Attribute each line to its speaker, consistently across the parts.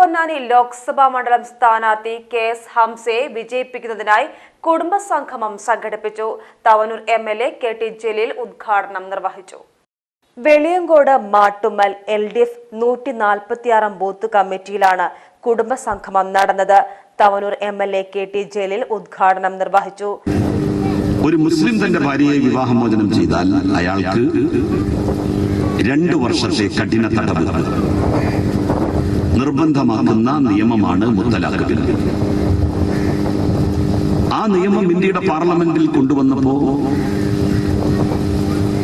Speaker 1: പൊന്നാനി ലോക്സഭാ മണ്ഡലം സ്ഥാനാർത്ഥി K S ഹംസയെ വിജയിപ്പിക്കുന്നതിനായി കുടുംബസംഗമം സംഘടിപ്പിച്ചു. Thavanur M L A K T Jaleel ഉദ്ഘാടനം നിർവഹിച്ചു. Veliyankode Mattummal L D F നൂറ്റി നാൽപ്പത്തിയാറാം ബൂത്ത് കമ്മിറ്റിയിലാണ് കുടുംബസംഗമം നടന്നത്. Thavanur M L A K T Jaleel ഉദ്ഘാടനം നിർവഹിച്ചു.
Speaker 2: ഒരു മുസ്ലിം തന്റെ ഭാര്യയെ വിവാഹമോചനം ചെയ്താൽ അയാൾക്ക് രണ്ടു വർഷത്തെ കഠിന തടവ്. നിർബന്ധമാക്കുന്ന നിയമമാണ് മുത്തലാഖ്. ബിൽ ആ നിയമം ഇന്ത്യയുടെ പാർലമെന്റിൽ കൊണ്ടുവന്നപ്പോ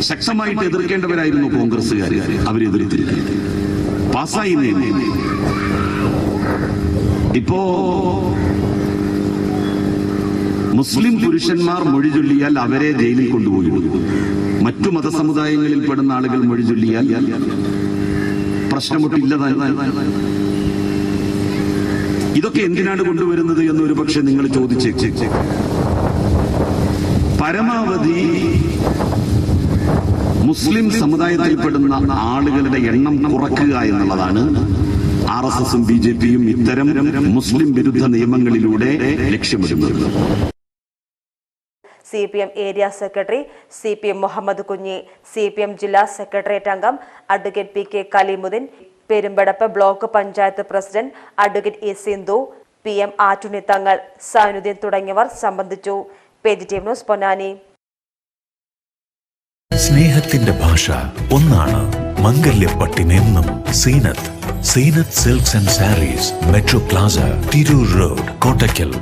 Speaker 2: ശക്തമായിട്ട് എതിർക്കേണ്ടവരായിരുന്നു കോൺഗ്രസ്സുകാർ അവരെതിർത്തില്ല പാസ്സായി നിയമം ഇപ്പോ മുസ്ലിം പുരുഷന്മാർ മൊഴി ചൊല്ലിയാൽ അവരെ ജയിലിൽ കൊണ്ടുപോയി മറ്റു മതസമുദായങ്ങളിൽ പെടുന്ന ആളുകൾ മൊഴി ചൊല്ലിയാൽ പ്രശ്നമൊട്ടില്ലതായി ഇതൊക്കെ എന്തിനാണ് കൊണ്ടുവരുന്നത് എന്ന് ഒരു പക്ഷെ നിങ്ങൾ ചോദിച്ചേക്ക്. പരമാവധി മുസ്ലിം സമുദായത്തിൽപ്പെടുന്ന ആളുകളുടെ എണ്ണം കുറക്കുക എന്നുള്ളതാണ് ആർ എസ് എസും ബി ജെ പിയും ഇത്തരം മുസ്ലിം വിരുദ്ധ നിയമങ്ങളിലൂടെ ലക്ഷ്യമിടുന്നത്.
Speaker 1: C P M area secretary C P M Muhammad Kunhi C P M ജില്ലാ സെക്രട്ടേറിയറ്റ് അംഗം advocate P K Kaleemuddin Perumpadappu block panchayat president advocate E Sindhu P M Attuni Thangal Sainuddin തുടങ്ങിയവർ സംബന്ധിച്ചു. ന്യൂസ് പൊന്നാനി.
Speaker 3: സ്നേഹത്തിന്റെ ഭാഷ ഒന്നാണ്. മംഗല്യപ്പട്ടിനെന്നും Seenath. Seenath silks and sarees metro plaza Tirur road Kottakkal.